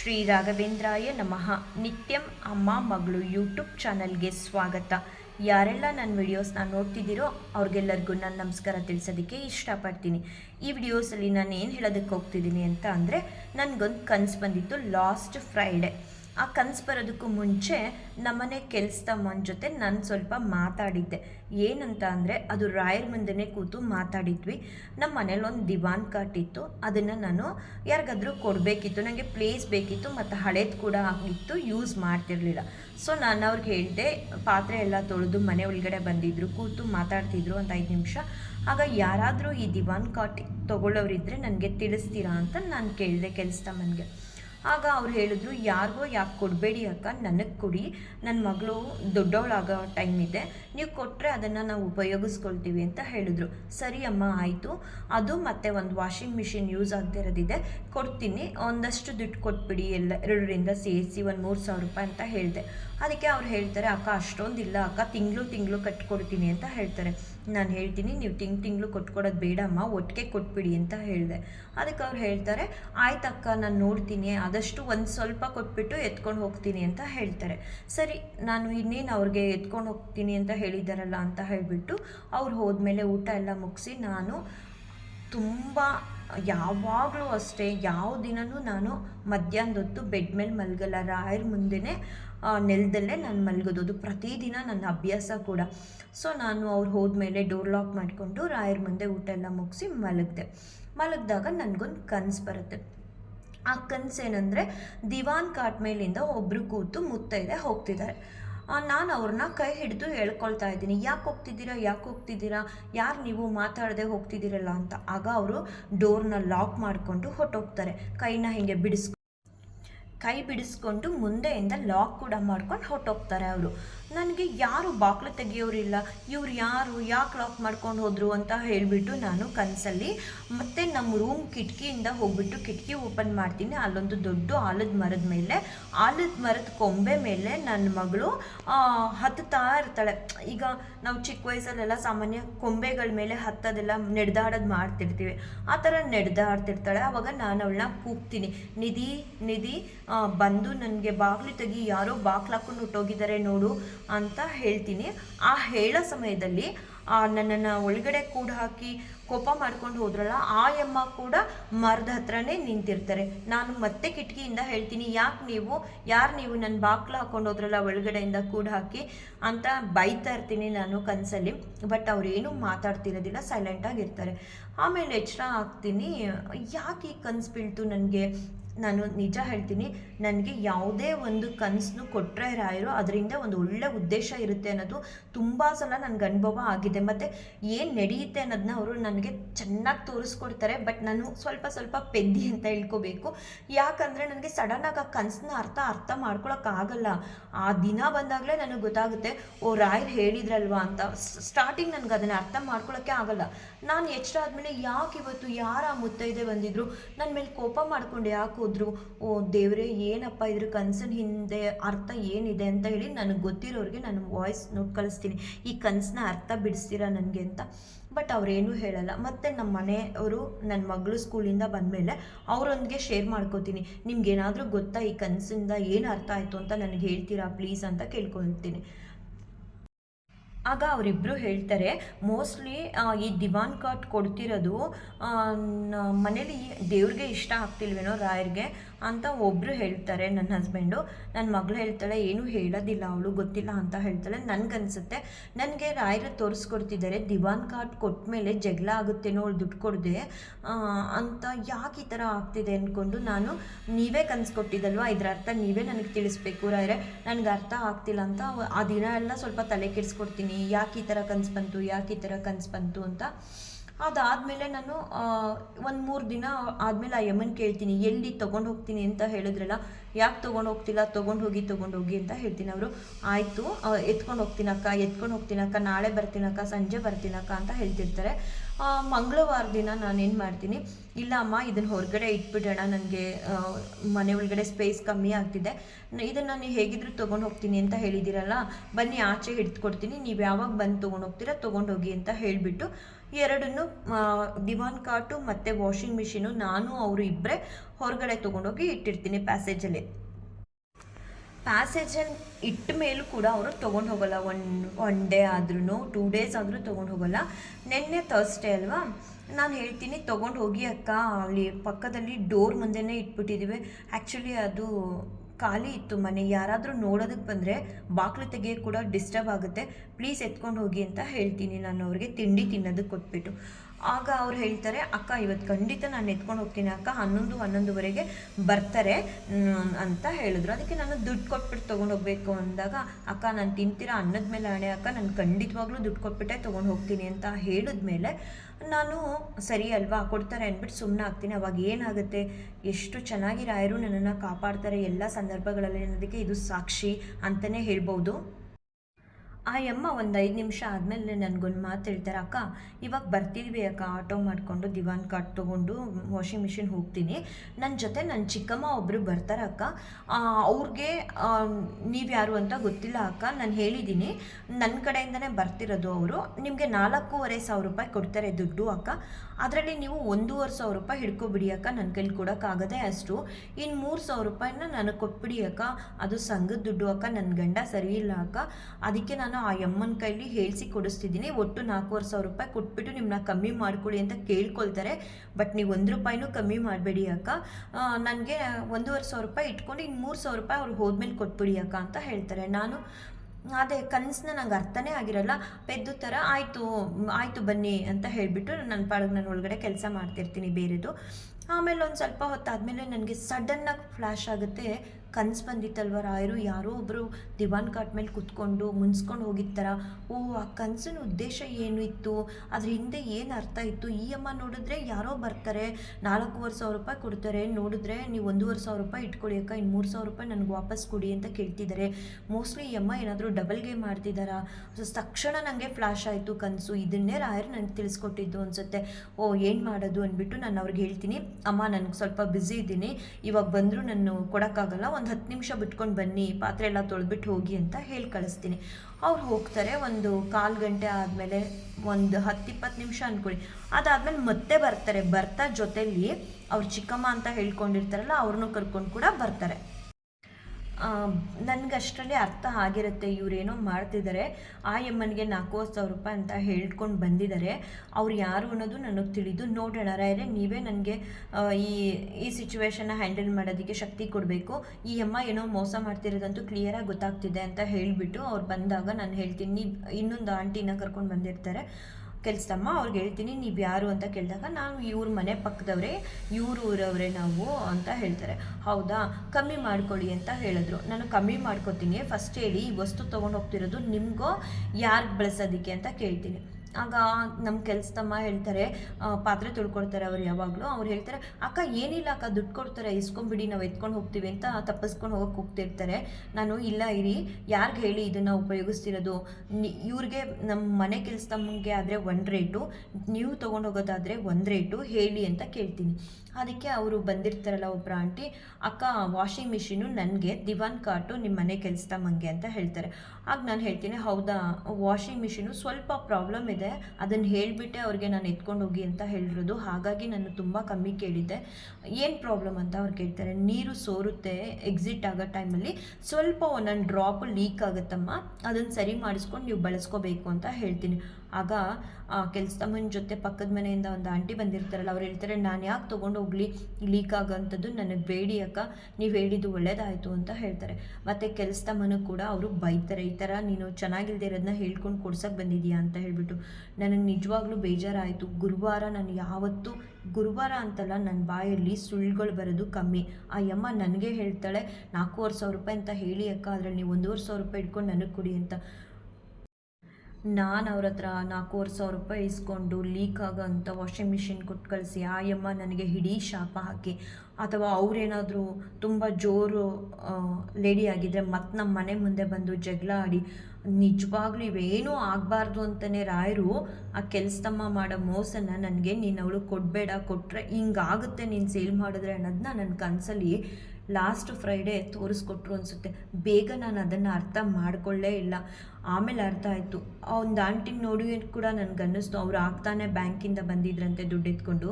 ಶ್ರೀ ರಾಘವೇಂದ್ರಾಯ ನಮಃ. ನಿತ್ಯಂ ಅಮ್ಮ ಮಗಳು ಯೂಟ್ಯೂಬ್ ಚಾನಲ್ಗೆ ಸ್ವಾಗತ. ಯಾರೆಲ್ಲ ನನ್ನ ವಿಡಿಯೋಸ್ನ ನೋಡ್ತಿದ್ದೀರೋ ಅವ್ರಿಗೆಲ್ಲರಿಗೂ ನಾನು ನಮಸ್ಕಾರ ತಿಳಿಸೋದಕ್ಕೆ ಇಷ್ಟಪಡ್ತೀನಿ. ಈ ವಿಡಿಯೋಸಲ್ಲಿ ನಾನು ಏನು ಹೇಳೋದಕ್ಕೆ ಹೋಗ್ತಿದ್ದೀನಿ ಅಂತ ಅಂದರೆ, ನನಗೊಂದು ಕನಸು ಬಂದಿತ್ತು ಲಾಸ್ಟ್ ಫ್ರೈಡೆ. ಆ ಕನಸು ಬರೋದಕ್ಕೂ ಮುಂಚೆ ನಮ್ಮನೆ ಕೆಲಸದಮ್ಮನ ಜೊತೆ ನಾನು ಸ್ವಲ್ಪ ಮಾತಾಡಿದ್ದೆ. ಏನಂತ ಅಂದರೆ, ಅದು ರಾಯರ್ ಮುಂದೆನೇ ಕೂತು ಮಾತಾಡಿದ್ವಿ. ನಮ್ಮ ಮನೇಲಿ ಒಂದು ದಿವಾನ್ ಕಾಟ್ ಇತ್ತು. ಅದನ್ನು ನಾನು ಯಾರಿಗಾದ್ರೂ ಕೊಡಬೇಕಿತ್ತು ನನಗೆ ಪ್ಲೇಸ್ ಬೇಕಿತ್ತು, ಮತ್ತು ಹಳೇದು ಕೂಡ ಆಗಿತ್ತು ಯೂಸ್ ಮಾಡ್ತಿರಲಿಲ್ಲ. ಸೊ ನಾನು ಅವ್ರಿಗೆ ಹೇಳಿದೆ, ಪಾತ್ರೆ ಎಲ್ಲ ತೊಳೆದು ಮನೆ ಒಳಗಡೆ ಬಂದಿದ್ದರು ಕೂತು ಮಾತಾಡ್ತಿದ್ರು ಒಂದು ಐದು ನಿಮಿಷ. ಆಗ ಯಾರಾದರೂ ಈ ದಿವಾನ್ ಕಾಟ್ ತೊಗೊಳ್ಳೋರಿದ್ದರೆ ನನಗೆ ತಿಳಿಸ್ತೀರಾ ಅಂತ ನಾನು ಕೇಳಿದೆ ಕೆಲಸದಮ್ಮನಿಗೆ ಆಗ ಅವ್ರು ಹೇಳಿದ್ರು, ಯಾರಿಗೋ ಯಾಕೆ ಕೊಡಬೇಡಿ ಅಕ್ಕ ನನಗೆ ಕೊಡಿ. ನನ್ನ ಮಗಳು ದೊಡ್ಡವಳಾಗೋ ಟೈಮ್ ಇದೆ. ನೀವು ಕೊಟ್ಟರೆ ಅದನ್ನು ನಾವು ಉಪಯೋಗಿಸ್ಕೊಳ್ತೀವಿ ಅಂತ ಹೇಳಿದ್ರು. ಸರಿ ಅಮ್ಮ, ಆಯಿತು. ಅದು ಮತ್ತೆ ಒಂದು ವಾಷಿಂಗ್ ಮಿಷಿನ್ ಯೂಸ್ ಆಗದೆ ಇರೋದಿದೆ. ಕೊಡ್ತೀನಿ. ಒಂದಷ್ಟು ದುಡ್ಡು ಕೊಟ್ಬಿಡಿ. ಎಲ್ಲ ಎರಡರಿಂದ ಸೇರಿಸಿ ಒಂದು ಮೂರು ಸಾವಿರ ರೂಪಾಯಿ ಅಂತ ಹೇಳಿದೆ. ಅದಕ್ಕೆ ಅವ್ರು ಹೇಳ್ತಾರೆ, ಅಕ್ಕ, ಅಷ್ಟೊಂದಿಲ್ಲ. ಅಕ್ಕ, ತಿಂಗಳು ತಿಂಗಳು ಕಟ್ಕೊಡ್ತೀನಿ ಅಂತ ಹೇಳ್ತಾರೆ. ನಾನು ಹೇಳ್ತೀನಿ, ನೀವು ತಿಂಗ್ ತಿಂಗಳು ಕೊಟ್ಕೊಡೋದು ಬೇಡಮ್ಮ ಒಟ್ಟಿಗೆ ಕೊಟ್ಬಿಡಿ ಅಂತ ಹೇಳಿದೆ. ಅದಕ್ಕೆ ಅವ್ರು ಹೇಳ್ತಾರೆ ಆಯ್ತಕ್ಕ ನಾನು ನೋಡ್ತೀನಿ, ಆದಷ್ಟು ಒಂದು ಸ್ವಲ್ಪ ಕೊಟ್ಬಿಟ್ಟು ಎತ್ಕೊಂಡು ಹೋಗ್ತೀನಿ ಅಂತ ಹೇಳ್ತಾರೆ. ಸರಿ, ನಾನು ಇನ್ನೇನು ಅವ್ರಿಗೆ ಎತ್ಕೊಂಡು ಹೋಗ್ತೀನಿ ಅಂತ ಹೇಳಿದಾರಲ್ಲ ಅಂತ ಹೇಳಿಬಿಟ್ಟು, ಅವ್ರು ಹೋದ್ಮೇಲೆ ಊಟ ಎಲ್ಲ ಮುಗಿಸಿ ನಾನು ತುಂಬ ಯಾವಾಗಲೂ ಅಷ್ಟೇ, ಯಾವ ದಿನವೂ ನಾನು ಮಧ್ಯಾಹ್ನದ ಹೊತ್ತು ಬೆಡ್ ಮೇಲೆ ಮಲಗಲ್ಲ ರಾಯರ್ ಮುಂದೆನೇ ನೆಲದಲ್ಲೇ ನಾನು ಮಲಗೋದು ಪ್ರತಿದಿನ ನನ್ನ ಅಭ್ಯಾಸ ಕೂಡ. ಸೊ ನಾನು ಅವ್ರು ಹೋದ್ಮೇಲೆ ಡೋರ್ ಲಾಕ್ ಮಾಡಿಕೊಂಡು ರಾಯರ್ ಮುಂದೆ ಊಟ ಎಲ್ಲ ಮುಗಿಸಿ ಮಲಗಿದೆ. ಮಲಗಿದಾಗ ನನಗೊಂದು ಕನಸು ಬರುತ್ತೆ. ಆ ಕನಸು ಏನಂದರೆ, ದಿವಾನ್ ಕಾಟ್ ಮೇಲಿಂದ ಒಬ್ಬರು ಕೂತು ಮುತ್ತೈದೆ ಹೋಗ್ತಿದ್ದಾರೆ. ನಾನು ಅವ್ರನ್ನ ಕೈ ಹಿಡಿದು ಹೇಳ್ಕೊಳ್ತಾ ಇದ್ದೀನಿ. ಯಾಕೆ ಹೋಗ್ತಿದ್ದೀರಾ? ಯಾಕೆ ಹೋಗ್ತಿದ್ದೀರಾ? ಯಾರು ನೀವು ಮಾತಾಡದೆ ಹೋಗ್ತಿದ್ದೀರಲ್ಲ ಅಂತ. ಆಗ ಅವರು ಡೋರ್ನ ಲಾಕ್ ಮಾಡಿಕೊಂಡು ಹೊಟ್ಟೋಗ್ತಾರೆ ಕೈನ ಹಿಂಗೆ ಬಿಡಿಸ್ಕೊ, ಕೈ ಬಿಡಿಸ್ಕೊಂಡು ಮುಂದೆಯಿಂದ ಲಾಕ್ ಕೂಡ ಮಾಡ್ಕೊಂಡು ಹೊಟ್ಟೋಗ್ತಾರೆ ಅವರು. ನನಗೆ ಯಾರು ಬಾಕ್ಲು ತೆಗಿಯೋರಿಲ್ಲ, ಇವ್ರು ಯಾರು ಯಾಕೆ ಲಾಕ್ ಮಾಡ್ಕೊಂಡು ಹೋದ್ರು ಅಂತ ಹೇಳಿಬಿಟ್ಟು ನಾನು ಕನಸಲ್ಲಿ ಮತ್ತೆ ನಮ್ಮ ರೂಮ್ ಕಿಟಕಿಯಿಂದ ಹೋಗ್ಬಿಟ್ಟು ಕಿಟಕಿ ಓಪನ್ ಮಾಡ್ತೀನಿ. ಅಲ್ಲೊಂದು ದೊಡ್ಡ ಆಲದ ಮರದ ಮೇಲೆ, ಆಲದ ಮರದ ಕೊಂಬೆ ಮೇಲೆ ನನ್ನ ಮಗಳು ಹತ್ತುತ್ತಾ ಇರ್ತಾಳೆ. ಈಗ ನಾವು ಚಿಕ್ಕ ವಯಸ್ಸಲ್ಲೆಲ್ಲ ಸಾಮಾನ್ಯ ಕೊಂಬೆಗಳ ಮೇಲೆ ಹತ್ತೋದೆಲ್ಲ ನಡೆದಾಡೋದು ಮಾಡ್ತಿರ್ತೀವಿ. ಆ ಥರ ನಡೆದಾಡ್ತಿರ್ತಾಳೆ. ಆವಾಗ ನಾನು ಅವಳನ್ನ ಕೂಗ್ತೀನಿ. ನಿಧಿ ನಿಧಿ ಬಂದು ನನಗೆ ಬಾಗಿಲು ತೆಗಿ, ಯಾರೋ ಬಾಗ್ಲು ಹುಟ್ಟೋಗಿದ್ದಾರೆ ನೋಡು. ಅಂತ ಹೇಳ್ತೀನಿ. ಆ ಹೇಳೋ ಸಮಯದಲ್ಲಿ ನನ್ನನ್ನು ಒಳಗಡೆ ಕೂಡ ಹಾಕಿ ಕೋಪ ಮಾಡ್ಕೊಂಡು ಹೋದ್ರಲ್ಲ, ಆ ಎಮ್ಮ ಕೂಡ ಮರದ ಹತ್ರನೇ ನಿಂತಿರ್ತಾರೆ. ನಾನು ಮತ್ತೆ ಕಿಟಕಿಯಿಂದ ಹೇಳ್ತೀನಿ, ಯಾಕೆ ನೀವು, ಯಾರು ನೀವು ನನ್ನ ಬಾಕ್ಲ ಹಾಕೊಂಡು ಹೋದ್ರಲ್ಲ ಒಳಗಡೆಯಿಂದ ಕೂಡ ಹಾಕಿ ಅಂತ ಬೈತಾ ಇರ್ತೀನಿ ನಾನು ಕನಸಲ್ಲಿ. ಬಟ್ ಅವ್ರೇನು ಮಾತಾಡ್ತಿರೋದಿಲ್ಲ ಸೈಲೆಂಟಾಗಿರ್ತಾರೆ ಆಮೇಲೆ ಎಚ್ಚರ ಹಾಕ್ತೀನಿ, ಯಾಕೆ ಈ ಕನಸು ಬೀಳ್ತು ನನಗೆ? ನಾನು ನಿಜ ಹೇಳ್ತೀನಿ, ನನಗೆ ಯಾವುದೇ ಒಂದು ಕನಸನ್ನು ಕೊಟ್ಟರೆ ರಾಯರು ಅದರಿಂದ ಒಂದು ಒಳ್ಳೆ ಉದ್ದೇಶ ಇರುತ್ತೆ ಅನ್ನೋದು ತುಂಬ ಸಲ ನನಗೆ ಅನುಭವ ಆಗಿದೆ. ಮತ್ತು ಏನು ನಡೆಯುತ್ತೆ ಅನ್ನೋದನ್ನ ಅವರು ನನಗೆ ಚೆನ್ನಾಗಿ ತೋರಿಸ್ಕೊಡ್ತಾರೆ, ಬಟ್ ನಾನು ಸ್ವಲ್ಪ ಸ್ವಲ್ಪ ಪೆದ್ದಿ ಅಂತ ಹೇಳ್ಕೋಬೇಕು. ಯಾಕಂದರೆ ನನಗೆ ಸಡನ್ನಾಗಿ ಆ ಕನಸನ್ನ ಅರ್ಥ ಅರ್ಥ ಮಾಡ್ಕೊಳಕ್ಕಾಗಲ್ಲ ಆ ದಿನ ಬಂದಾಗಲೇ ನನಗೆ ಗೊತ್ತಾಗುತ್ತೆ, ಓ ರಾಯರು ಹೇಳಿದ್ರಲ್ವಾ ಅಂತ. ಸ್ಟಾರ್ಟಿಂಗ್ ನನಗೆ ಅದನ್ನು ಅರ್ಥ ಮಾಡ್ಕೊಳ್ಳೋಕ್ಕೆ ಆಗಲ್ಲ. ನಾನು ಎಚ್ಚರ ಆದಮೇಲೆ ಯಾಕೆ ಇವತ್ತು ಯಾರು ಆ ಮುತ್ತೈದೆ ಬಂದಿದ್ರು? ನನ್ನ ಮೇಲೆ ಕೋಪ ಮಾಡ್ಕೊಂಡು, ಯಾಕೆ ಹೋದ್ರು, ಓ ದೇವರೇ, ಏನಪ್ಪ ಇದ್ರ ಕನಸಿನ ಹಿಂದೆ ಅರ್ಥ ಏನಿದೆ ಅಂತ ಹೇಳಿ ನನಗೆ ಗೊತ್ತಿರೋರಿಗೆ ನಾನು ವಾಯ್ಸ್ ನೋಟ್ ಕಳಿಸ್ತೀನಿ. ಈ ಕನಸನ್ನ ಅರ್ಥ ಬಿಡಿಸ್ತೀರಾ ನನಗೆ ಅಂತ? ಬಟ್ ಅವರೇನು ಹೇಳಲ್ಲ. ಮತ್ತು ನಮ್ಮ ಮನೆಯವರು ನನ್ನ ಮಗಳು ಸ್ಕೂಲಿಂದ ಬಂದಮೇಲೆ ಅವರೊಂದಿಗೆ ಶೇರ್ ಮಾಡ್ಕೋತೀನಿ. ನಿಮ್ಗೇನಾದರೂ ಗೊತ್ತಾ ಈ ಕನಸಿಂದ ಏನು ಅರ್ಥ ಆಯಿತು ಅಂತ ನನಗೆ ಹೇಳ್ತೀರಾ ಪ್ಲೀಸ್ ಅಂತ ಕೇಳ್ಕೊಳ್ತೀನಿ. ಆಗ ಅವರಿಬ್ಬರು ಹೇಳ್ತಾರೆ ಮೋಸ್ಟ್ಲಿ ಈ ದಿವಾನ್ ಕಾಟ್ ಕೊಡ್ತಿರೋದು ಮನೇಲಿ ದೇವ್ರಿಗೆ ಇಷ್ಟ ಆಗ್ತಿಲ್ವೇನೋ ರಾಯರ್ಗೆ ಅಂತ ಒಬ್ಬರು ಹೇಳ್ತಾರೆ ನನ್ನ ಹಸ್ಬೆಂಡು ನನ್ನ ಮಗಳು ಹೇಳ್ತಾಳೆ, ಏನೂ ಹೇಳೋದಿಲ್ಲ ಅವಳು, ಗೊತ್ತಿಲ್ಲ ಅಂತ ಹೇಳ್ತಾಳೆ. ನನಗನ್ಸುತ್ತೆ, ನನಗೆ ರಾಯರು ತೋರಿಸ್ಕೊಡ್ತಿದ್ದಾರೆ, ದಿವಾನ್ ಕಾರ್ಡ್ ಕೊಟ್ಟ ಮೇಲೆ ಜಗಳ ಆಗುತ್ತೇನೋ ಅವಳು ದುಡ್ಡು ಕೊಡದೆ ಅಂತ ಯಾಕೆ ಈ ಥರ ಆಗ್ತಿದೆ ಅಂದ್ಕೊಂಡು ನಾನು ನೀವೇ ಕನ್ಸ್ಕೊಟ್ಟಿದ್ದಲ್ವ? ಇದರ ಅರ್ಥ ನೀವೇ ನನಗೆ ತಿಳಿಸ್ಬೇಕು ರಾಯರೇ. ನನಗೆ ಅರ್ಥ ಆಗ್ತಿಲ್ಲ ಅಂತ ಆ ದಿನ ಎಲ್ಲ ಸ್ವಲ್ಪ ತಲೆ ಕೆಡಿಸ್ಕೊಡ್ತೀನಿ ಯಾಕೆ ಈ ಥರ ಕನ್ಸು ಬಂತು ಯಾಕೆ ಈ ಥರ ಕನ್ಸು ಬಂತು ಅಂತ ಅದಾದಮೇಲೆ ನಾನು ಒಂದು ಮೂರು ದಿನ ಆದಮೇಲೆ ಆ ಯಮನ್ ಕೇಳ್ತೀನಿ, ಎಲ್ಲಿ ತೊಗೊಂಡು ಹೋಗ್ತೀನಿ ಅಂತ ಹೇಳಿದ್ರಲ್ಲ, ಯಾಕೆ ತೊಗೊಂಡು ಹೋಗ್ತಿಲ್ಲ, ತೊಗೊಂಡು ಹೋಗಿ ತೊಗೊಂಡು ಹೋಗಿ ಅಂತ ಹೇಳ್ತೀನಿ ಅವರು. ಆಯಿತು ಎತ್ಕೊಂಡು ಹೋಗ್ತೀನಕ್ಕ ಎತ್ಕೊಂಡು ಹೋಗ್ತೀನಕ್ಕ ನಾಳೆ ಬರ್ತೀನಕ್ಕ ಸಂಜೆ ಬರ್ತೀನಕ್ಕ ಅಂತ ಹೇಳ್ತಿರ್ತಾರೆ. ಮಂಗಳವಾರ ದಿನ ನಾನೇನು ಮಾಡ್ತೀನಿ, ಇಲ್ಲ ಅಮ್ಮ ಇದನ್ನು ಹೊರಗಡೆ ಇಟ್ಬಿಡೋಣ, ನನಗೆ ಮನೆ ಒಳಗಡೆ ಸ್ಪೇಸ್ ಕಮ್ಮಿ ಆಗ್ತಿದೆ. ಇದನ್ನು ನಾನು ಹೇಗಿದ್ರು ತೊಗೊಂಡು ಹೋಗ್ತೀನಿ ಅಂತ ಹೇಳಿದ್ದೀರಲ್ಲ ಬನ್ನಿ ಆಚೆ ಹಿಡ್ದು ಕೊಡ್ತೀನಿ, ನೀವು ಯಾವಾಗ ಬಂದು ತೊಗೊಂಡು ಹೋಗ್ತೀರಾ, ತೊಗೊಂಡು ಹೋಗಿ ಅಂತ ಹೇಳಿಬಿಟ್ಟು ಎರಡನ್ನು ದಿವಾನ್ ಕಾಟು ಮತ್ತು ವಾಷಿಂಗ್ ಮಿಷಿನು ನಾನು, ಅವರು ಇಬ್ಬರೇ ಹೊರಗಡೆ ತೊಗೊಂಡೋಗಿ ಇಟ್ಟಿರ್ತೀನಿ ಪ್ಯಾಸೇಜಲ್ಲಿ. ಪ್ಯಾಸೇಜಲ್ಲಿ ಇಟ್ಟ ಮೇಲೂ ಕೂಡ ಅವರು ತೊಗೊಂಡು ಹೋಗಲ್ಲ ಒನ್ ಒನ್ ಡೇ ಆದ್ರೂ ಟೂ ಡೇಸ್ ಆದರೂ ತೊಗೊಂಡು ಹೋಗಲ್ಲ ನಿನ್ನೆ ಥರ್ಸ್ಡೇ ಅಲ್ವಾ? ನಾನು ಹೇಳ್ತೀನಿ ತೊಗೊಂಡು ಹೋಗಿ ಅಕ್ಕ, ಅಲ್ಲಿ ಪಕ್ಕದಲ್ಲಿ ಡೋರ್ ಮುಂದೆನೇ ಇಟ್ಬಿಟ್ಟಿದ್ದೀವಿ. ಆ್ಯಕ್ಚುಲಿ ಅದು ಖಾಲಿ ಇತ್ತು ಮನೆ. ಯಾರಾದರೂ ನೋಡೋದಕ್ಕೆ ಬಂದರೆ ಬಾಗಿಲು ತೆಗಿಯೋಕ್ಕೆ ಕೂಡ ಡಿಸ್ಟರ್ಬ್ ಆಗುತ್ತೆ. ಪ್ಲೀಸ್ ಎತ್ಕೊಂಡು ಹೋಗಿ ಅಂತ ಹೇಳ್ತೀನಿ. ನಾನು ಅವ್ರಿಗೆ ತಿಂಡಿ ತಿನ್ನೋದಕ್ಕೆ ಕೊಟ್ಬಿಟ್ಟು. ಆಗ ಅವ್ರು ಹೇಳ್ತಾರೆ, ಅಕ್ಕ ಇವತ್ತು ಖಂಡಿತ ನಾನು ಎತ್ಕೊಂಡು ಹೋಗ್ತೀನಿ ಅಕ್ಕ, ಹನ್ನೊಂದು, ಹನ್ನೊಂದುವರೆಗೆ ಬರ್ತಾರೆ ಅಂತ ಹೇಳಿದ್ರು. ಅದಕ್ಕೆ ನಾನು ದುಡ್ಡು ಕೊಟ್ಬಿಟ್ಟು ತೊಗೊಂಡು ಹೋಗ್ಬೇಕು ಅಂದಾಗ, ಅಕ್ಕ, ನಾನು ತಿಂತೀರಾ? ಅನ್ನದ ಮೇಲೆ ಹಣೆ, ಅಕ್ಕ, ನಾನು ಖಂಡಿತವಾಗ್ಲೂ ದುಡ್ಡು ಕೊಟ್ಬಿಟ್ಟೆ ತೊಗೊಂಡು ಹೋಗ್ತೀನಿ, ಅಂತ ಹೇಳಿದ್ಮೇಲೆ ನಾನು, ಸರಿ ಅಲ್ವಾ, ಕೊಡ್ತಾರೆ ಅಂದ್ಬಿಟ್ಟು ಸುಮ್ಮನೆ ಆಗ್ತೀನಿ. ಅವಾಗ ಏನಾಗುತ್ತೆ? ಎಷ್ಟು ಚೆನ್ನಾಗಿ ರಾಯರು ನನ್ನನ್ನು ಕಾಪಾಡ್ತಾರೆ, ಎಲ್ಲ ಸಂದರ್ಭಗಳಲ್ಲಿ ಅನ್ನೋದಕ್ಕೆ ಇದು ಸಾಕ್ಷಿ ಅಂತಲೇ ಹೇಳ್ಬೋದು. ಆ ಯಮ್ಮ ಒಂದು ಐದು ನಿಮಿಷ ಆದಮೇಲೆ ನನಗೊಂದು ಮಾತು ಹೇಳ್ತಾರೆ, ಅಕ್ಕ, ಇವಾಗ ಬರ್ತಿದ್ವಿ ಅಕ್ಕ, ಆಟೋ ಮಾಡಿಕೊಂಡು ದಿವಾನ್ ಕಾರ್ಡ್ ತೊಗೊಂಡು ವಾಷಿಂಗ್ ಮಿಷಿನ್ ಹೋಗ್ತೀನಿ. ನನ್ನ ಜೊತೆ ನನ್ನ ಚಿಕ್ಕಮ್ಮ ಒಬ್ಬರು ಬರ್ತಾರೆ ಅಕ್ಕ. ಅವ್ರಿಗೆ ನೀವು ಯಾರು ಅಂತ ಗೊತ್ತಿಲ್ಲ ಅಕ್ಕ. ನಾನು ಹೇಳಿದ್ದೀನಿ ನನ್ನ ಕಡೆಯಿಂದನೇ ಬರ್ತಿರೋದು ಅವರು. ನಿಮಗೆ ನಾಲ್ಕೂವರೆ ಸಾವಿರ ರೂಪಾಯಿ ಕೊಡ್ತಾರೆ ದುಡ್ಡು ಅಕ್ಕ. ಅದರಲ್ಲಿ ನೀವು ಒಂದೂವರೆ ಸಾವಿರ ರೂಪಾಯಿ ಹಿಡ್ಕೊಬಿಡಿ ಅಕ್ಕ. ನನ್ನ ಕೈಲಿ ಕೊಡೋಕ್ಕಾಗದೆ ಅಷ್ಟು. ಇನ್ನು ಮೂರು ಸಾವಿರ ರೂಪಾಯಿನ ನನಗೆ ಕೊಟ್ಬಿಡಿ ಅಕ್ಕ. ಅದು ಸಂಘದ ದುಡ್ಡು ಅಕ್ಕ. ನನ್ನ ಗಂಡ ಸರಿ ಇಲ್ಲ ಅಕ್ಕ. ಅದಕ್ಕೆ ನಾನು ಆ ಯಮ್ಮನ ಕೈಲಿ ಹೇಳಿಸಿ ಕೊಡಿಸ್ತಿದ್ದೀನಿ. ಒಟ್ಟು ನಾಲ್ಕೂವರೆ ಸಾವಿರ ರೂಪಾಯಿ ಕೊಟ್ಬಿಟ್ಟು ನಿಮ್ಮನ್ನ ಕಮ್ಮಿ ಮಾಡ್ಕೊಳ್ಳಿ ಅಂತ ಕೇಳ್ಕೊಳ್ತಾರೆ. ಬಟ್ ನೀವು ಒಂದು ರೂಪಾಯಿನೂ ಕಮ್ಮಿ ಮಾಡಬೇಡಿ ಅಕ್ಕ. ನನಗೆ ಒಂದೂವರೆ ಸಾವಿರ ರೂಪಾಯಿ ಇಟ್ಕೊಂಡು ಇನ್ನು ಮೂರು ಸಾವಿರ ರೂಪಾಯಿ ಅವ್ರು ಹೋದ್ಮೇಲೆ ಕೊಟ್ಬಿಡಿ ಅಕ್ಕ ಅಂತ ಹೇಳ್ತಾರೆ. ನಾನು, ಅದೇ ಕನಸನ್ನ ನಂಗೆ ಅರ್ಥನೇ ಆಗಿರಲ್ಲ. ಪೆದ್ದು ಥರ ಆಯಿತು ಆಯಿತು ಬನ್ನಿ ಅಂತ ಹೇಳಿಬಿಟ್ಟು ನನ್ನ ಪಾಡಿಗೆ ನಾನು ಒಳಗಡೆ ಕೆಲಸ ಮಾಡ್ತಿರ್ತೀನಿ ಬೇರೆದು. ಆಮೇಲೆ ಒಂದು ಸ್ವಲ್ಪ ಹೊತ್ತಾದಮೇಲೆ ನನಗೆ ಸಡನ್ನಾಗಿ ಫ್ಲ್ಯಾಶ್ ಆಗುತ್ತೆ. ಕನ್ಸು ಬಂದಿತ್ತಲ್ವ ರಾಯರು? ಯಾರೋ ಒಬ್ಬರು ದಿವಾನ್ ಕಾಟ್ ಮೇಲೆ ಕುತ್ಕೊಂಡು ಮುನ್ಸ್ಕೊಂಡು ಹೋಗಿರ್ತಾರ ಓ ಆ ಕನಸಿನ ಉದ್ದೇಶ ಏನು ಇತ್ತು? ಅದ್ರ ಹಿಂದೆ ಏನು ಅರ್ಥ ಇತ್ತು? ಈ ಅಮ್ಮ ನೋಡಿದ್ರೆ ಯಾರೋ ಬರ್ತಾರೆ, ನಾಲ್ಕೂವರೆ ಸಾವಿರ ರೂಪಾಯಿ ಕೊಡ್ತಾರೆ. ನೋಡಿದ್ರೆ ನೀವು ಒಂದೂವರೆ ಸಾವಿರ ರೂಪಾಯಿ ಇಟ್ಕೊಳ್ಳಿ ಅಕ್ಕ ಇನ್ನು ಮೂರು ಸಾವಿರ ರೂಪಾಯಿ ನನಗೆ ವಾಪಸ್ ಕೊಡಿ ಅಂತ ಕೇಳ್ತಿದ್ದಾರೆ ಮೋಸ್ಟ್ಲಿ ಈ ಅಮ್ಮ ಏನಾದರೂ ಡಬಲ್ ಗೇಮ್ ಮಾಡ್ತಿದ್ದಾರಾ ಸೊ ತಕ್ಷಣ ನನಗೆ ಫ್ಲ್ಯಾಶ್ ಆಯಿತು ಕನಸು. ಇದನ್ನೇ ರಾಯರು ನನಗೆ ತಿಳಿಸ್ಕೊಟ್ಟಿದ್ದು ಅನಿಸುತ್ತೆ. ಓ ಏನು ಮಾಡೋದು ಅಂದ್ಬಿಟ್ಟು ನಾನು ಅವ್ರಿಗೆ ಹೇಳ್ತೀನಿ. ಅಮ್ಮ, ನನಗೆ ಸ್ವಲ್ಪ ಬ್ಯುಸಿ ಇದ್ದೀನಿ ಇವಾಗ ಬಂದರೂ ನಾನು ಕೊಡೋಕ್ಕಾಗಲ್ಲ. ಒಂದು ಹತ್ತು ನಿಮಿಷ ಬಿಟ್ಕೊಂಡು ಬನ್ನಿ, ಪಾತ್ರೆ ಎಲ್ಲ ತೊಳೆದ್ಬಿಟ್ಟು ಹೋಗಿ ಅಂತ ಹೇಳಿ ಕಳಿಸ್ತೀನಿ. ಅವ್ರು ಹೋಗ್ತಾರೆ ಒಂದು ಕಾಲು ಗಂಟೆ ಆದಮೇಲೆ ಒಂದು ಹತ್ತು ಇಪ್ಪತ್ತು ನಿಮಿಷ ಅಂದ್ಕೊಳ್ಳಿ ಅದಾದಮೇಲೆ ಮತ್ತೆ ಬರ್ತಾರೆ. ಬರ್ತಾ ಜೊತೆಲಿ ಅವ್ರು ಚಿಕ್ಕಮ್ಮ ಅಂತ ಹೇಳ್ಕೊಂಡಿರ್ತಾರಲ್ಲ ಅವ್ರನ್ನೂ ಕರ್ಕೊಂಡು ಕೂಡ ಬರ್ತಾರೆ. ನನಗೆ ಅಷ್ಟರಲ್ಲಿ ಅರ್ಥ ಆಗಿರುತ್ತೆ ಇವರೇನೋ ಮಾಡ್ತಿದ್ದಾರೆ ಆ ಎಮ್ಮನಿಗೆ ನಾಲ್ಕೂವರೆ ಸಾವಿರ ರೂಪಾಯಿ ಅಂತ ಹೇಳ್ಕೊಂಡು ಬಂದಿದ್ದಾರೆ ಅವ್ರು ಯಾರು ಅನ್ನೋದು ನನಗೆ ತಿಳಿದು ನೋಡೋಣ, ರಾಯರೇ, ನೀವೇ ನನಗೆ ಈ ಈ ಸಿಚುವೇಶನ್ನ ಹ್ಯಾಂಡಲ್ ಮಾಡೋದಕ್ಕೆ ಶಕ್ತಿ ಕೊಡಬೇಕು. ಈ ಅಮ್ಮ ಏನೋ ಮೋಸ ಮಾಡ್ತಿರೋದಂತೂ ಕ್ಲಿಯರಾಗಿ ಗೊತ್ತಾಗ್ತಿದೆ ಅಂತ ಹೇಳಿಬಿಟ್ಟು ಅವ್ರು ಬಂದಾಗ ನಾನು ಹೇಳ್ತೀನಿ ಇನ್ನೊಂದು ಆಂಟಿನ ಕರ್ಕೊಂಡು ಬಂದಿರ್ತಾರೆ. ಕೆಲಸಮ್ಮ ಅವ್ರಿಗೆ ಹೇಳ್ತೀನಿ, ನೀವು ಯಾರು ಅಂತ ಕೇಳಿದಾಗ ನಾವು ಇವ್ರ ಮನೆ ಪಕ್ಕದವರೇ, ಇವ್ರ ಊರವರೇ ನಾವು ಅಂತ ಹೇಳ್ತಾರೆ. ಹೌದಾ? ಕಮ್ಮಿ ಮಾಡ್ಕೊಳ್ಳಿ ಅಂತ ಹೇಳಿದ್ರು. ನಾನು ಕಮ್ಮಿ ಮಾಡ್ಕೊತೀನಿ. ಫಸ್ಟ್ ಹೇಳಿ ಈ ವಸ್ತು ತೊಗೊಂಡು ಹೋಗ್ತಿರೋದು ನಿಮಗೋ, ಯಾರಿಗೆ ಬಳಸೋದಕ್ಕೆ ಅಂತ ಕೇಳ್ತೀನಿ. ಆಗ ನಮ್ಮ ಕೆಲಸದಮ್ಮ ಹೇಳ್ತಾರೆ ಪಾತ್ರೆ ತೊಳ್ಕೊಡ್ತಾರೆ ಅವ್ರು ಯಾವಾಗಲೂ. ಅವ್ರು ಹೇಳ್ತಾರೆ, ಅಕ್ಕ, ಏನಿಲ್ಲ ಅಕ್ಕ, ದುಡ್ಡು ಕೊಡ್ತಾರೆ, ಇಸ್ಕೊಂಬಿಡಿ, ನಾವು ಎತ್ಕೊಂಡು ಹೋಗ್ತೀವಿ ಅಂತ ತಪ್ಪಿಸ್ಕೊಂಡು ಹೋಗಕ್ಕೆ ಹೋಗ್ತಿರ್ತಾರೆ ನಾನು, ಇಲ್ಲ ಇರಿ, ಯಾರಿಗೆ ಹೇಳಿ ಇದನ್ನು ಉಪಯೋಗಿಸ್ತಿರೋದು? ಇವ್ರಿಗೆ ನಮ್ಮ ಮನೆ ಕೆಲಸದಮ್ಮಗೆ ಆದರೆ ಒಂದು ರೇಟು, ನೀವು ತೊಗೊಂಡು ಹೋಗೋದಾದರೆ ಒಂದು ರೇಟು, ಹೇಳಿ ಅಂತ ಕೇಳ್ತೀನಿ. ಅದಕ್ಕೆ ಅವರು ಬಂದಿರ್ತಾರಲ್ಲ ಒಬ್ಬರು ಆಂಟಿ, ಅಕ್ಕ ವಾಷಿಂಗ್ ಮಿಷಿನು ನನಗೆ, ದಿವಾನ್ ಕಾಟು ನಿಮ್ಮ ಮನೆ ಕೆಲಸ ಮಂಗೆ ಅಂತ ಹೇಳ್ತಾರೆ. ಆಗ ನಾನು ಹೇಳ್ತೀನಿ, ಹೌದಾ ವಾಷಿಂಗ್ ಮಿಷಿನು ಸ್ವಲ್ಪ ಪ್ರಾಬ್ಲಮ್ ಇದೆ ಅದನ್ನು ಹೇಳಿಬಿಟ್ಟೆ ಅವ್ರಿಗೆ ನಾನು ಎತ್ಕೊಂಡು ಹೋಗಿ ಅಂತ ಹೇಳಿರೋದು, ಹಾಗಾಗಿ ನಾನು ತುಂಬ ಕಮ್ಮಿ ಕೇಳಿದ್ದೆ. ಏನು ಪ್ರಾಬ್ಲಮ್ ಅಂತ ಅವ್ರು ಕೇಳ್ತಾರೆ, ನೀರು ಸೋರುತ್ತೆ ಎಕ್ಸಿಟ್ ಆಗೋ ಟೈಮಲ್ಲಿ ಸ್ವಲ್ಪ ಒಂದೊಂದು ಡ್ರಾಪ್ ಲೀಕ್ ಆಗುತ್ತಮ್ಮ ಅದನ್ನು ಸರಿ ಮಾಡಿಸ್ಕೊಂಡು ನೀವು ಬಳಸ್ಕೋಬೇಕು ಅಂತ ಹೇಳ್ತೀನಿ. ಆಗ ಆ ಕೆಲಸದಮ್ಮನ ಜೊತೆ ಪಕ್ಕದ ಮನೆಯಿಂದ ಒಂದು ಆಂಟಿ ಬಂದಿರ್ತಾರಲ್ಲ, ಅವ್ರು ಹೇಳ್ತಾರೆ, ನಾನು ಯಾಕೆ ತೊಗೊಂಡು ಹೋಗಲಿ ಲೀಕ್ ಆಗೋಂಥದ್ದು ನನಗೆ ಬೇಡಿ ಅಕ್ಕ. ನೀವು ಹೇಳಿದ್ದು ಒಳ್ಳೇದಾಯಿತು ಅಂತ ಹೇಳ್ತಾರೆ. ಮತ್ತು ಕೆಲಸದಮ್ಮನೂ ಕೂಡ ಅವರು ಬೈತಾರೆ. ಈ ಥರ ನೀನು ಚೆನ್ನಾಗಿಲ್ಲದೆ ಇರೋದನ್ನ ಹೇಳ್ಕೊಂಡು ಕೊಡ್ಸಕ್ಕೆ ಬಂದಿದೆಯಾ ಅಂತ ಹೇಳಿಬಿಟ್ಟು, ನನಗೆ ನಿಜವಾಗ್ಲೂ ಬೇಜಾರಾಯಿತು. ಗುರುವಾರ ನಾನು ಯಾವತ್ತೂ, ಗುರುವಾರ ಅಂತಲ್ಲ ನನ್ನ ಬಾಯಲ್ಲಿ ಸುಳ್ಳುಗಳು ಬರೋದು ಕಮ್ಮಿ. ಆ ಯಮ್ಮ ನನಗೆ ಹೇಳ್ತಾಳೆ, ನಾಲ್ಕೂವರೆ ಸಾವಿರ ರೂಪಾಯಿ ಅಂತ ಹೇಳಿ ಅಕ್ಕ. ಅದರಲ್ಲಿ ನೀವು ಒಂದೂವರೆ ಸಾವಿರ ರೂಪಾಯಿ ಇಟ್ಕೊಂಡು ನನಗೆ ಕೊಡಿ ಅಂತ. ನಾನು ಅವ್ರ ಹತ್ರ ನಾಲ್ಕೂವರೆ ಸಾವಿರ ರೂಪಾಯಿ ಇಸ್ಕೊಂಡು ಲೀಕ್ ಆಗೋಂಥ ವಾಷಿಂಗ್ ಮಿಷಿನ್ ಕೊಟ್ಟು ಕಳಿಸಿ ಆಯಮ್ಮ ಯಮ್ಮ ನನಗೆ ಹಿಡೀ ಶಾಪ ಹಾಕಿ. ಅಥವಾ ಅವರೇನಾದರೂ ತುಂಬ ಜೋರು ಲೇಡಿ ಆಗಿದ್ದರೆ ಮತ್ತೆ ನಮ್ಮ ಮನೆ ಮುಂದೆ ಬಂದು ಜಗಳ ಆಡಿ, ನಿಜವಾಗ್ಲೂ ಇವೇನೂ ಆಗಬಾರ್ದು ಅಂತಲೇ ರಾಯರು. ಆ ಕೆಲಸದಮ್ಮ ಮಾಡೋ ಮೋಸನ ನನಗೆ ನೀನು ಅವಳು ಕೊಡಬೇಡ ಕೊಟ್ಟರೆ ಹಿಂಗಾಗುತ್ತೆ ನೀನು ಸೇಲ್ ಮಾಡಿದ್ರೆ ಅನ್ನೋದನ್ನ ನನ್ನ ಕನಸಲ್ಲಿ ಲಾಸ್ಟ್ ಫ್ರೈಡೇ ತೋರಿಸ್ಕೊಟ್ರು ಅನಿಸುತ್ತೆ. ಬೇಗ ನಾನು ಅದನ್ನು ಅರ್ಥ ಮಾಡಿಕೊಳ್ಳೇ ಇಲ್ಲ. ಆಮೇಲೆ ಅರ್ಥ ಆಯಿತು. ಒಂದು ಆಂಟಿನ ನೋಡಿ ಕೂಡ ನನಗೆ ಅನ್ನಿಸ್ತು. ಅವ್ರು ಆಗ್ತಾನೆ ಬ್ಯಾಂಕಿಂದ ಬಂದಿದ್ರಂತೆ ದುಡ್ಡು ಎತ್ಕೊಂಡು.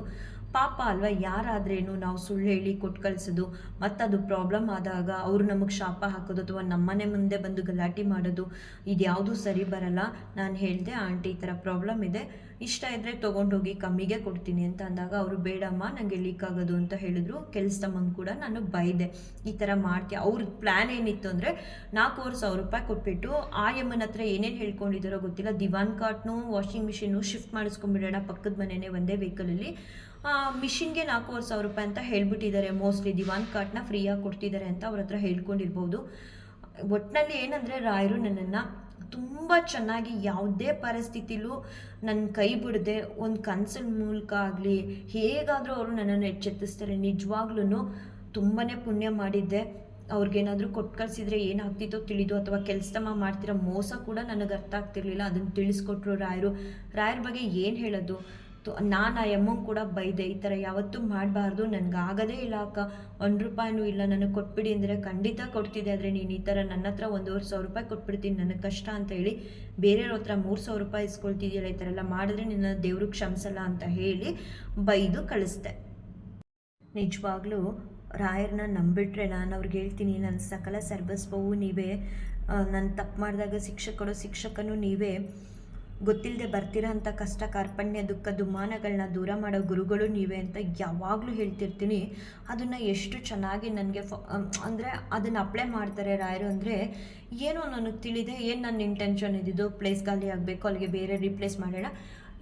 ಪಾಪ ಅಲ್ವಾ, ಯಾರಾದ್ರೇನು ನಾವು ಸುಳ್ಳು ಹೇಳಿ ಕೊಟ್ಟು ಕಳಿಸೋದು ಮತ್ತು ಅದು ಪ್ರಾಬ್ಲಮ್ ಆದಾಗ ಅವರು ನಮಗೆ ಶಾಪ ಹಾಕೋದು ಅಥವಾ ನಮ್ಮನೆ ಮುಂದೆ ಬಂದು ಗಲಾಟೆ ಮಾಡೋದು ಇದು ಯಾವುದೂ ಸರಿ ಬರಲ್ಲ. ನಾನು ಹೇಳಿದೆ ಆಂಟಿ ಈ ಥರ ಪ್ರಾಬ್ಲಮ್ ಇದೆ. ಇಷ್ಟ ಇದ್ದರೆ ತೊಗೊಂಡೋಗಿ ಕಮ್ಮಿಗೆ ಕೊಡ್ತೀನಿ ಅಂತ ಅಂದಾಗ ಅವರು, ಬೇಡಮ್ಮ ನನಗೆ ಲೀಕ್ ಆಗೋದು ಅಂತ ಹೇಳಿದ್ರು. ಕೆಲಸದಮ್ಮಂಗೆ ಕೂಡ ನಾನು ಬೈದೆ. ಈ ಥರ ಮಾಡ್ತೀಯ? ಅವ್ರ ಪ್ಲ್ಯಾನ್ ಏನಿತ್ತು ಅಂದರೆ ನಾಲ್ಕೂವರೆ ಸಾವಿರ ರೂಪಾಯಿ ಕೊಟ್ಬಿಟ್ಟು ಆ ಎಮ್ಮನ ಹತ್ರ ಏನೇನು ಹೇಳ್ಕೊಂಡಿದ್ದಾರೋ ಗೊತ್ತಿಲ್ಲ. ದಿವಾನ್ ಕಾಟ್ನು ವಾಷಿಂಗ್ ಮಿಷಿನು ಶಿಫ್ಟ್ ಮಾಡಿಸ್ಕೊಂಡ್ಬಿಡೋಣ. ಪಕ್ಕದ ಮನೆಯೇ ಒಂದೇ ವೆಹಿಕಲಲ್ಲಿ ಮಿಷಿನ್ಗೆ ನಾಲ್ಕೂವರೆ ಸಾವಿರ ರೂಪಾಯಿ ಅಂತ ಹೇಳ್ಬಿಟ್ಟಿದ್ದಾರೆ. ಮೋಸ್ಟ್ಲಿ ದಿವಾನ್ ಕಾಟ್ನ ಫ್ರೀಯಾಗಿ ಕೊಡ್ತಿದ್ದಾರೆ ಅಂತ ಅವ್ರ ಹತ್ರ ಹೇಳ್ಕೊಂಡಿರ್ಬೋದು. ಒಟ್ಟಿನಲ್ಲಿ ಏನಂದರೆ ರಾಯರು ನನ್ನನ್ನು ತುಂಬ ಚೆನ್ನಾಗಿ ಯಾವುದೇ ಪರಿಸ್ಥಿತಿಲೂ ನನ್ನ ಕೈ ಬಿಡದೆ, ಒಂದು ಕನಸಿನ ಮೂಲಕ ಆಗಲಿ, ಹೇಗಾದರೂ ಅವರು ನನ್ನನ್ನು ಎಚ್ಚೆತ್ತಿಸ್ತಾರೆ. ನಿಜವಾಗ್ಲೂ ತುಂಬಾ ಪುಣ್ಯ ಮಾಡಿದ್ದೆ. ಅವ್ರಿಗೇನಾದರೂ ಕೊಟ್ಟು ಕಳಿಸಿದ್ರೆ ಏನಾಗ್ತಿತ್ತೋ ತಿಳಿದು ಅಥವಾ ಕೆಲಸ ಮಾಡ್ತಿರೋ ಮೋಸ ಕೂಡ ನನಗೆ ಅರ್ಥ ಆಗ್ತಿರ್ಲಿಲ್ಲ. ಅದನ್ನು ತಿಳಿಸ್ಕೊಟ್ರು ರಾಯರು. ರಾಯರ ಬಗ್ಗೆ ಏನು ಹೇಳೋದು? ನಾನು ಆ ಎಮ್ಮಂಗೆ ಕೂಡ ಬೈದೆ, ಈ ಥರ ಯಾವತ್ತೂ ಮಾಡಬಾರ್ದು ನನಗೆ ಆಗದೇ ಇಲ್ಲ ಅಕ್ಕ. ಒಂದು ರೂಪಾಯಿನೂ ಇಲ್ಲ, ನನಗೆ ಕೊಟ್ಬಿಡಿ ಅಂದರೆ ಖಂಡಿತ ಕೊಡ್ತಿದ್ದೆ, ಆದರೆ ನೀನು ಈ ಥರ ನನ್ನ ಹತ್ರ ಒಂದೂವರೆ ಸಾವಿರ ರೂಪಾಯಿ ಕೊಟ್ಬಿಡ್ತೀನಿ, ನನಗೆ ಕಷ್ಟ ಅಂತ ಹೇಳಿ ಬೇರೆಯವ್ರ ಹತ್ರ ಮೂರು ಸಾವಿರ ರೂಪಾಯಿ ಇಸ್ಕೊಳ್ತಿದ್ಯಲ್ಲ, ಈ ಥರ ಎಲ್ಲ ಮಾಡಿದ್ರೆ ನಿನ್ನ ದೇವ್ರಿಗೆ ಕ್ಷಮಿಸಲ್ಲ ಅಂತ ಹೇಳಿ ಬೈದು ಕಳಿಸ್ದೆ. ನಿಜವಾಗ್ಲೂ ರಾಯರನ್ನ ನಂಬಿಟ್ರೆ ನಾನು ಅವ್ರಿಗೆ ಹೇಳ್ತೀನಿ ನನ್ನ ಸಕಲ ಸರ್ವಸ್ವವು ನೀವೇ ನಾನು ತಪ್ಪು ಮಾಡಿದಾಗ ಶಿಕ್ಷಕರು ಶಿಕ್ಷಕನು ನೀವೇ ಗೊತ್ತಿಲ್ಲದೆ ಬರ್ತಿರೋ ಅಂಥ ಕಷ್ಟ, ಕಾರ್ಪಣ್ಯ, ದುಃಖ ದುಮಾನಗಳನ್ನ ದೂರ ಮಾಡೋ ಗುರುಗಳು ನೀವೇ ಅಂತ ಯಾವಾಗಲೂ ಹೇಳ್ತಿರ್ತೀನಿ. ಅದನ್ನು ಎಷ್ಟು ಚೆನ್ನಾಗಿ ನನಗೆ ಫ ಅಂದರೆ ಅದನ್ನು ಅಪ್ಲೈ ಮಾಡ್ತಾರೆ ರಾಯರು ಅಂದರೆ ಏನೋ ನನಗೆ ತಿಳಿದೆ, ಏನು ನನ್ನ ಇಂಟೆನ್ಷನ್ ಇದ್ದಿದ್ದು ಪ್ಲೇಸ್ ಖಾಲಿ ಆಗಬೇಕು, ಅಲ್ಲಿಗೆ ಬೇರೆ ರೀಪ್ಲೇಸ್ ಮಾಡೋಣ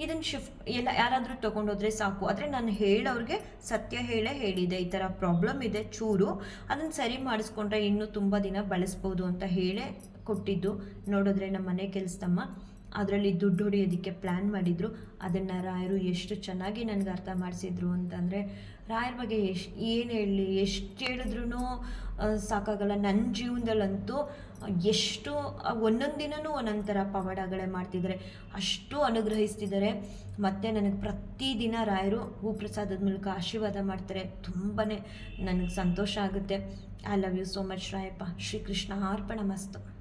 ಇದನ್ನು ಶಿಫ್ಟ್ ಎಲ್ಲ ಯಾರಾದರೂ ತೊಗೊಂಡೋದ್ರೆ ಸಾಕು. ಆದರೆ ನಾನು ಹೇಳೋರಿಗೆ ಸತ್ಯ ಹೇಳೇ ಹೇಳಿದೆ, ಈ ಥರ ಪ್ರಾಬ್ಲಮ್ ಇದೆ, ಚೂರು. ಅದನ್ನು ಸರಿ ಮಾಡಿಸ್ಕೊಂಡ್ರೆ ಇನ್ನೂ ತುಂಬ ದಿನ ಬಳಸ್ಬೋದು ಅಂತ ಹೇಳೇ ಕೊಟ್ಟಿದ್ದು. ನೋಡಿದ್ರೆ ನಮ್ಮ ಮನೆ ಕೆಲಸದಮ್ಮ. ಅದರಲ್ಲಿ ದುಡ್ಡು ಹೊಡಿಯೋದಕ್ಕೆ ಪ್ಲ್ಯಾನ್ ಮಾಡಿದರು. ಅದನ್ನು ರಾಯರು ಎಷ್ಟು ಚೆನ್ನಾಗಿ ನನಗೆ ಅರ್ಥ ಮಾಡಿಸಿದ್ರು ಅಂತಂದರೆ, ರಾಯರ ಬಗ್ಗೆ ಎಷ್ಟು, ಏನು ಹೇಳಲಿ ಎಷ್ಟು ಹೇಳಿದ್ರೂ ಸಾಕಾಗಲ್ಲ. ನನ್ನ ಜೀವನದಲ್ಲಂತೂ ಎಷ್ಟು, ಒಂದೊಂದು ದಿನವೂ ಒಂದೊಂದು ಥರ ಪವಾಡಗಳೇ ಮಾಡ್ತಿದ್ದಾರೆ ಅಷ್ಟು ಅನುಗ್ರಹಿಸ್ತಿದ್ದಾರೆ ಮತ್ತು ನನಗೆ ಪ್ರತಿದಿನ ರಾಯರು ಹೂ ಪ್ರಸಾದದ ಮೂಲಕ ಆಶೀರ್ವಾದ ಮಾಡ್ತಾರೆ. ತುಂಬಾ ನನಗೆ ಸಂತೋಷ ಆಗುತ್ತೆ. I love you so much Rayappa. Srikrishna Arpana ಮಸ್ತು.